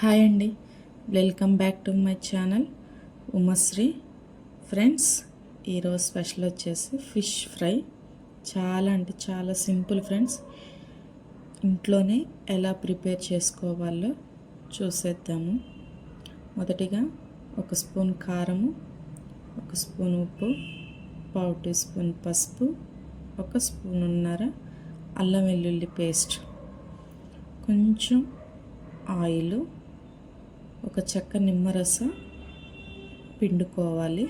Hi అండి. Welcome back to my channel Umashri. Friends ఈరోజు special వచ్చేసి ఫిష్ ఫ్రై. చాలా అంటే చాలా సింపుల్ ఫ్రెండ్స్. ఇంట్లోనే ఎలా ప్రిపేర్ చేసుకోవాలో చూసేద్దాము. మొదటిగా ఒక స్పూన్ కారము ఒక స్పూన్ ఉప్పు పావు టీ స్పూన్ పసుపు ఒక స్పూన్ ఉన్నర అల్లం వెల్లుల్లి పేస్ట్. కొంచెం ఆయిల్ ఒక చెక్క నిమ్మరసం పిండుకోవాలి.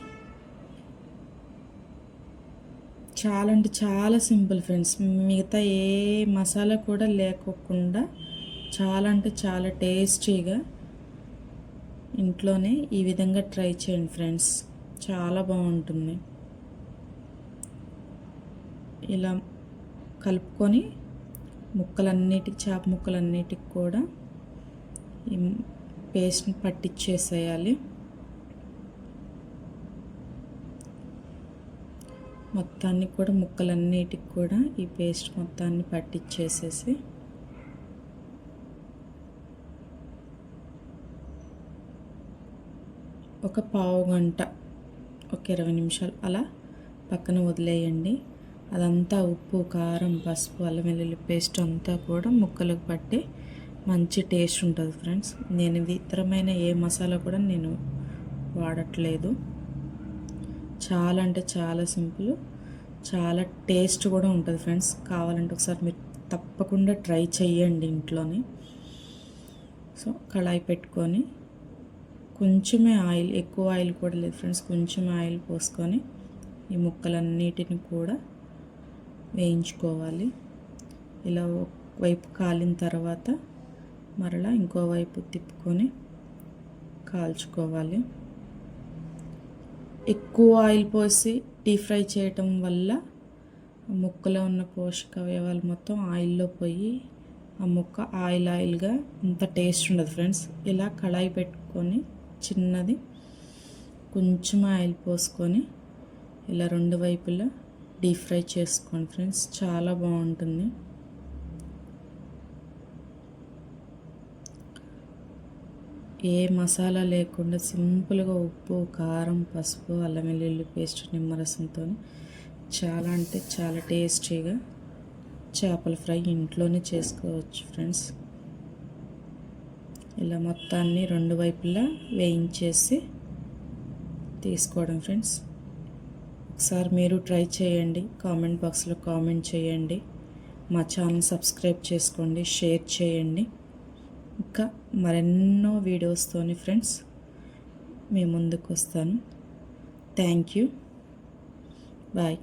చాలా అంటే చాలా సింపుల్ ఫ్రెండ్స్. మిగతా ఏ మసాలా కూడా లేకోకుండా చాలా అంటే చాలా టేస్టీగా ఇంట్లోనే ఈ విధంగా ట్రై చేయండి ఫ్రెండ్స్. చాలా బాగుంటుంది. ఇలా కలుపుకొని ముక్కలన్నిటికి చేప ముక్కలన్నిటికి కూడా పేస్ట్ని పట్టించేసేయాలి మొత్తాన్ని కూడా ముక్కలన్నిటికి కూడా ఈ పేస్ట్ మొత్తాన్ని పట్టించేసేసి ఒక పావు గంట ఒక ఇరవై నిమిషాలు అలా పక్కన వదిలేయండి. అదంతా ఉప్పు కారం పసుపు అల్లం వెల్లుల్లి పేస్ట్ అంతా కూడా ముక్కలకు పట్టి మంచి టేస్ట్ ఉంటుంది ఫ్రెండ్స్. నేను ఇతరమైన ఏ మసాలా కూడా నేను వాడట్లేదు. చాలా అంటే చాలా సింపుల్ చాలా టేస్ట్ కూడా ఉంటుంది ఫ్రెండ్స్. కావాలంటే ఒకసారి మీరు తప్పకుండా ట్రై చేయండి ఇంట్లోనే. సో కళాయి పెట్టుకొని కొంచెమే ఆయిల్ ఎక్కువ ఆయిల్ కూడా లేదు ఫ్రెండ్స్. కొంచెం ఆయిల్ పోసుకొని ఈ ముక్కలన్నిటిని కూడా వేయించుకోవాలి. ఇలా వైపు కాలిన తర్వాత మరలా ఇంకో వైపు తిప్పుకొని కాల్చుకోవాలి. ఎక్కువ ఆయిల్ పోసి డీప్ ఫ్రై చేయటం వల్ల ముక్కలో ఉన్న పోషక అవయవాలు మొత్తం ఆయిల్లో పోయి ఆ ముక్క ఆయిల్ ఆయిల్గా అంత టేస్ట్ ఉండదు ఫ్రెండ్స్. ఇలా కళాయి పెట్టుకొని చిన్నది కొంచెం ఆయిల్ పోసుకొని ఇలా రెండు వైపులా డీప్ ఫ్రై చేసుకోండి ఫ్రెండ్స్. చాలా బాగుంటుంది. ఏ మసాలా లేకుండా సింపుల్గా ఉప్పు కారం పసుపు అల్లం వెల్లుల్లి పేస్ట్ నిమ్మరసంతో చాలా అంటే చాలా టేస్టీగా చేపల ఫ్రై ఇంట్లోనే చేసుకోవచ్చు ఫ్రెండ్స్. ఇలా మొత్తాన్ని రెండు వైపులా వేయించేసి తీసుకోవడం ఫ్రెండ్స్. ఒకసారి మీరు ట్రై చేయండి. కామెంట్ బాక్స్లో కామెంట్ చేయండి. మా ఛానల్ సబ్స్క్రైబ్ చేసుకోండి. షేర్ చేయండి. ఇంకా మరెన్నో వీడియోస్తోని ఫ్రెండ్స్ మీ ముందుకు వస్తాను థ్యాంక్ యూ. బాయ్.